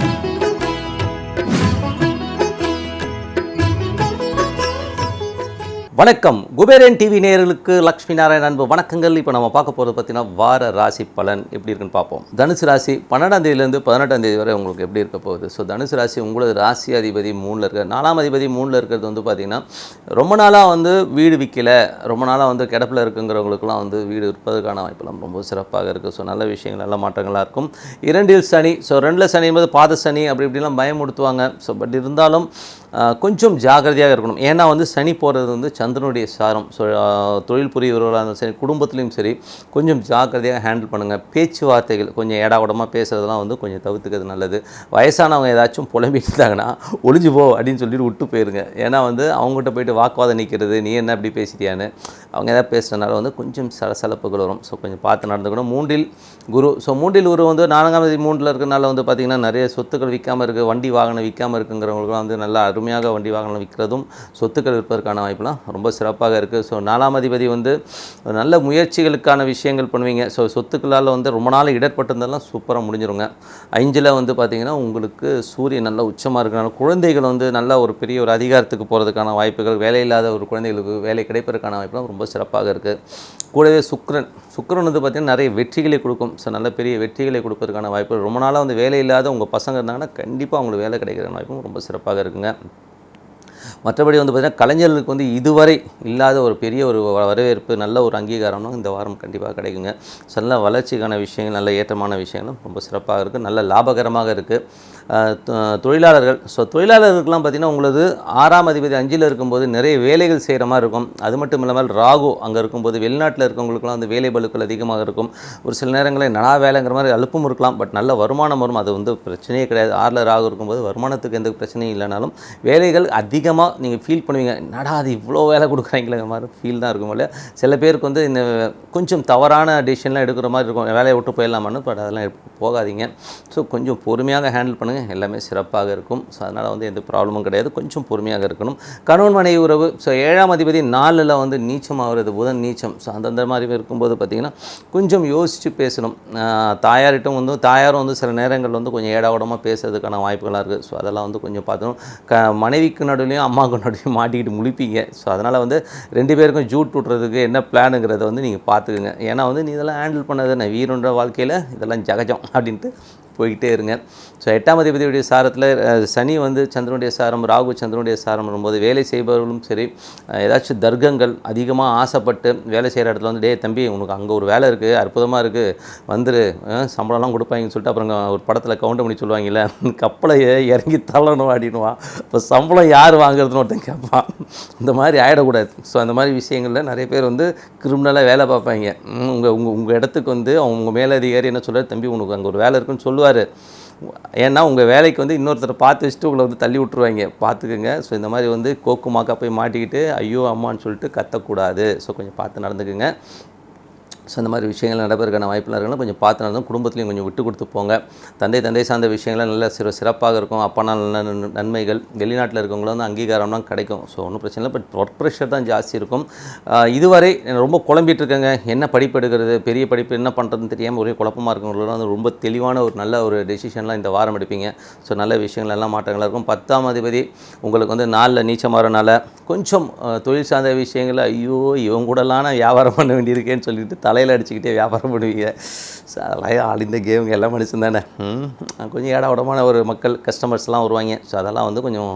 Thank you. வணக்கம். Kuberan TV நேயர்களுக்கு லக்ஷ்மி நாராயண அன்பு வணக்கங்கள். இப்போ நம்ம பார்க்க போகிறது பார்த்தீங்கன்னா வார ராசி பலன் எப்படி இருக்குன்னு பார்ப்போம். தனுசு ராசி பன்னெண்டாம் தேதியிலேருந்து பதினெட்டாம் தேதி வரை உங்களுக்கு எப்படி இருக்க போகுது? ஸோ தனுசு ராசி உங்களது ராசி அதிபதி மூணில் இருக்க நாலாம் அதிபதி மூணில் இருக்கிறது வந்து பார்த்தீங்கன்னா ரொம்ப நாளாக வந்து வீடு விற்கல ரொம்ப நாளாக வந்து கிடப்பில் இருக்குங்கிறவங்களுக்குலாம் வந்து வீடு விற்பதற்கான வாய்ப்பெல்லாம் ரொம்ப சிறப்பாக இருக்குது ஸோ நல்ல விஷயங்கள் நல்ல மாற்றங்களாக இருக்கும். இரண்டில் சனி ஸோ ரெண்டில் சனி என்பது பாத சனி அப்படி இப்படிலாம் பயமுடுத்துவாங்க ஸோ பட் இருந்தாலும் கொஞ்சம் ஜாக்கிரதையாக இருக்கணும். ஏன்னா வந்து சனி போகிறது வந்து சந்திரனுடைய சாரம். ஸோ தொழில் புரியவர்களாக இருந்தாலும் சரி குடும்பத்துலேயும் சரி கொஞ்சம் ஜாக்கிரதையாக ஹேண்டில் பண்ணுங்கள் பேச்சுவார்த்தைகள் கொஞ்சம் ஏடா பேசுகிறதெல்லாம் வந்து கொஞ்சம் தவிர்த்துக்கிறது நல்லது. வயசானவங்க ஏதாச்சும் புலம்பிட்டு இருந்தாங்கன்னா ஒளிஞ்சு போ அப்படின்னு சொல்லிட்டு விட்டு போயிருங்க. ஏன்னா வந்து அவங்ககிட்ட போயிட்டு வாக்குவாதம் நிற்கிறது நீ என்ன அப்படி பேசிட்டியான்னு. அவங்க ஏதாவது பேசுனதுனால வந்து கொஞ்சம் சலசலப்புகள் வரும். ஸோ கொஞ்சம் பார்த்து நடந்துக்கணும். மூன்றில் குரு ஸோ மூன்றில் குரு வந்து நான்காம் தேதி மூன்றில் இருக்கிறனால வந்து பார்த்திங்கன்னா நிறைய சொத்துக்கள் விற்காமல் இருக்குது வண்டி வாகனம் விற்காமல் இருக்குங்கிறவங்களுக்குலாம் வந்து நல்லா அருமையாக வண்டி வாகனம் விற்கிறதும் சொத்துக்கள் விற்பதற்கான வாய்ப்புலாம் ரொம்ப சிறப்பாக இருக்குது ஸோ நாலாம் அதிபதி வந்து நல்ல முயற்சிகளுக்கான விஷயங்கள் பண்ணுவீங்க. ஸோ சொத்துக்களால் வந்து ரொம்ப நாள் இடர்பட்டிருந்தெல்லாம் சூப்பராக முடிஞ்சிருங்க. ஐஞ்சில் வந்து பார்த்திங்கன்னா உங்களுக்கு சூரியன் நல்ல உச்சமாக இருக்கிறனால குழந்தைகள் வந்து நல்ல ஒரு பெரிய ஒரு அதிகாரத்துக்கு போகிறதுக்கான வாய்ப்புகள் வேலை இல்லாத ஒரு குழந்தைகளுக்கு வேலை கிடைப்பதற்கான வாய்ப்புலாம் ரொம்ப ரொம்ப சிறப்பாக இருக்குது கூடவே சுக்ரன் சுக்ரன் வந்து பார்த்திங்கன்னா நிறைய வெற்றிகளை கொடுக்கும். ஸோ நல்ல பெரிய வெற்றிகளை கொடுப்பதற்கான வாய்ப்பு ரொம்ப நாளாக வந்து வேலை இல்லாத உங்கள் பசங்க இருந்தாங்கன்னா கண்டிப்பாக அவங்களுக்கு வேலை கிடைக்கிற வாய்ப்பும் ரொம்ப சிறப்பாக இருக்குங்க. மற்றபடி வந்து பார்த்திங்கன்னா கலைஞர்களுக்கு வந்து இதுவரை இல்லாத ஒரு பெரிய ஒரு வரவேற்பு நல்ல ஒரு அங்கீகாரம்னா இந்த வாரம் கண்டிப்பாக கிடைக்குங்க. நல்ல வளர்ச்சிக்கான விஷயங்கள் நல்ல ஏற்றமான விஷயங்களும் ரொம்ப சிறப்பாக இருக்குது நல்ல லாபகரமாக இருக்குது தொழிலாளர்கள். ஸோ தொழிலாளர்களுக்கெல்லாம் பார்த்திங்கன்னா உங்களது ஆறாம் அதிபதி அஞ்சில் இருக்கும்போது நிறைய வேலைகள் செய்கிற மாதிரி இருக்கும். அது மட்டும் இல்லாமல் ராகு அங்கே இருக்கும்போது வெளிநாட்டில் இருக்கவங்களுக்குலாம் வந்து வேலை பழுக்கள் அதிகமாக இருக்கும். ஒரு சில நேரங்களில் நனா வேலைங்கிற மாதிரி அலுப்பும் இருக்கலாம். பட் நல்ல வருமானம் வரும். அது வந்து பிரச்சனையே கிடையாது. ஆறில் ராகு இருக்கும்போது வருமானத்துக்கு எந்த பிரச்சனையும் இல்லைனாலும் வேலைகள் அதிகமாக நீங்கள் ஃபீல் பண்ணுவீங்க. என்னடா அது இவ்வளோ வேலை கொடுக்குறீங்களே மாதிரி ஃபீல் தான் இருக்கும் இல்லையா? சில பேருக்கு வந்து இந்த கொஞ்சம் தவறான டிசிஷன்லாம் எடுக்கிற மாதிரி இருக்கும். வேலையை விட்டு போயிடலாமான்னு பட் அதெல்லாம் போகாதீங்க. ஸோ கொஞ்சம் பொறுமையாக ஹேண்டில் பண்ணுங்கள் எல்லாமே சிறப்பாக இருக்கும். ஸோ அதனால் வந்து எந்த ப்ராப்ளமும் கிடையாது. கொஞ்சம் பொறுமையாக இருக்கணும். கணவன் மனைவி உறவு. ஸோ ஏழாம் அதிபதி நாலில் வந்து நீச்சம் ஆகுறது புதன் நீச்சம். ஸோ அந்தந்த மாதிரி இருக்கும்போது பார்த்திங்கன்னா கொஞ்சம் யோசித்து பேசணும். தாயார்கிட்டும் வந்து தாயாரும் வந்து சில நேரங்கள் வந்து கொஞ்சம் ஏடாவிடமாக பேசுறதுக்கான வாய்ப்புகளாக இருக்குது ஸோ அதெல்லாம் வந்து கொஞ்சம் பார்த்துக்கணும். க மனைவிக்கு நடுவிலையும் அம்மாவுக்கு நடுவிலையும் மாட்டிக்கிட்டு முழிப்பீங்க. ஸோ அதனால் வந்து ரெண்டு பேருக்கும் ஜூட் விட்றதுக்கு என்ன பிளானுங்கிறத வந்து நீங்கள் பார்த்துக்குங்க. ஏன்னா வந்து நீ இதெல்லாம் ஹேண்டில் பண்ணது நான் வீரன்ற வாழ்க்கையில் இதெல்லாம் ஜகஜம். அப்படின்ட்டு போய்கிட்டே இருங்க. ஸோ எட்டாம் அதிபதியுடைய சாரத்தில் சனி வந்து சந்திரனுடைய சாரம் ராகு சந்திரனுடைய சாரம் வரும்போது வேலை செய்பவர்களும் சரி ஏதாச்சும் தர்க்கங்கள் அதிகமாக ஆசைப்பட்டு வேலை செய்கிற இடத்துல வந்து டே தம்பி உனக்கு அங்கே ஒரு வேலை இருக்குது அற்புதமாக இருக்குது வந்துரு சம்பளம்லாம் கொடுப்பாங்கன்னு சொல்லிட்டு அப்புறம் ஒரு படத்தில் கவுண்ட் பண்ணி சொல்லுவாங்கல்ல கப்பலை இறங்கி தள்ளணும் அப்படின்னுவான். இப்போ சம்பளம் யார் வாங்குறதுன்னு ஒருத்தன் கேட்பான். இந்த மாதிரி ஆகிடக்கூடாது ஸோ அந்த மாதிரி விஷயங்களில் நிறைய பேர் வந்து கிரிமினலாக வேலை பார்ப்பாங்க. உங்கள் உங்கள் உங்கள் இடத்துக்கு வந்து அவங்க மேலதிகாரி என்ன சொல்கிறார் தம்பி உனக்கு அங்கே ஒரு வேலை இருக்குன்னு சொல்லு சொல்லுவார். ஏன்னா உங்கள் வேலைக்கு வந்து இன்னொருத்தரை பார்த்து வச்சுட்டு உங்களை வந்து தள்ளி விட்ருவாங்க பார்த்துக்குங்க. ஸோ இந்த மாதிரி வந்து கோக்கு மாக்கா போய் மாட்டிக்கிட்டு ஐயோ அம்மான்னு சொல்லிட்டு கத்தக்கூடாது. ஸோ கொஞ்சம் பார்த்து நடந்துக்குங்க. ஸோ இந்த மாதிரி விஷயங்கள் நடைபெறக்கான வாய்ப்புலாம் இருக்கணும் கொஞ்சம் பார்த்து நடந்தும் குடும்பத்துலையும் கொஞ்சம் விட்டு கொடுத்து போங்க. தந்தை தந்தை சார்ந்த விஷயங்கள்லாம் நல்ல சிறு சிறப்பாக இருக்கும். அப்பனா நல்ல நன்மைகள். வெளிநாட்டில் இருக்கவங்களும் வந்து அங்கீகாரம்லாம் கிடைக்கும். ஸோ ஒன்றும் பிரச்சனை இல்லை. பட் ஒர்க் ப்ரெஷர் தான் ஜாஸ்தி இருக்கும். இதுவரை ரொம்ப குழம்பிட்டு இருக்கேங்க. என்ன படிப்பு எடுக்கிறது பெரிய படிப்பு என்ன பண்ணுறதுன்னு தெரியாமல் ஒரே குழப்பமாக இருக்கவங்களும் வந்து ரொம்ப தெளிவான ஒரு நல்ல ஒரு டெசிஷன்லாம் இந்த வாரம் எடுப்பீங்க. ஸோ நல்ல விஷயங்கள் எல்லாம் மாற்றங்களாக இருக்கும். பத்தாம் அதிபதி உங்களுக்கு வந்து நாளில் நீச்சமாகறனால கொஞ்சம் தொழில் சார்ந்த விஷயங்களை ஐயோ இவங்க கூடலாம் நான் வியாபாரம் பண்ண வேண்டியிருக்கேன்னு சொல்லிட்டு தலை தலையில் அடிச்சுக்கிட்டே வியாபாரம் பண்ணுவீங்க. ஸோ அதெல்லாம் ஆள் இந்த கேமுங்க எல்லாம் மனுஷன் தானே? கொஞ்சம் ஏடா உடமான ஒரு மக்கள் கஸ்டமர்ஸ்லாம் வருவாங்க. ஸோ அதெல்லாம் வந்து கொஞ்சம்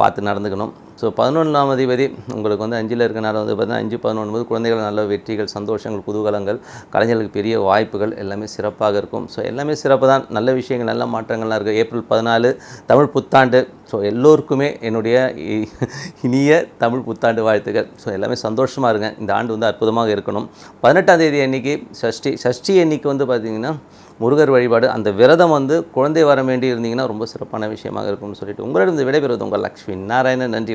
பார்த்து நடந்துக்கணும். ஸோ பதினொன்றாம் அதிபதி உங்களுக்கு வந்து அஞ்சில் இருக்கனால வந்து பார்த்தீங்கன்னா அஞ்சு பதினொன்று குழந்தைகள் நல்ல வெற்றிகள் சந்தோஷங்கள் குதூகலங்கள் கலைஞர்களுக்கு பெரிய வாய்ப்புகள் எல்லாமே சிறப்பாக இருக்கும். ஸோ எல்லாமே சிறப்பு தான். நல்ல விஷயங்கள் நல்ல மாற்றங்கள்லாம் இருக்குது ஏப்ரல் பதினாலு தமிழ் புத்தாண்டு. ஸோ எல்லோருக்குமே என்னுடைய இ- இனிய தமிழ் புத்தாண்டு வாழ்த்துக்கள். ஸோ எல்லாமே சந்தோஷமாக இருங்க. இந்த ஆண்டு வந்து அற்புதமாக இருக்கணும். பதினெட்டாம் தேதி அன்னைக்கு சஷ்டி சஷ்டி அன்னைக்கு வந்து பார்த்திங்கன்னா முருகர் வழிபாடு அந்த விரதம் வந்து குழந்தை வர வேண்டி இருந்தீங்கன்னா ரொம்ப சிறப்பான விஷயமாக இருக்கும்னு சொல்லிட்டு உங்களிடம் இந்த விடைபெறுவது உங்கள் லக்ஷ்மி நாராயணன். நன்றி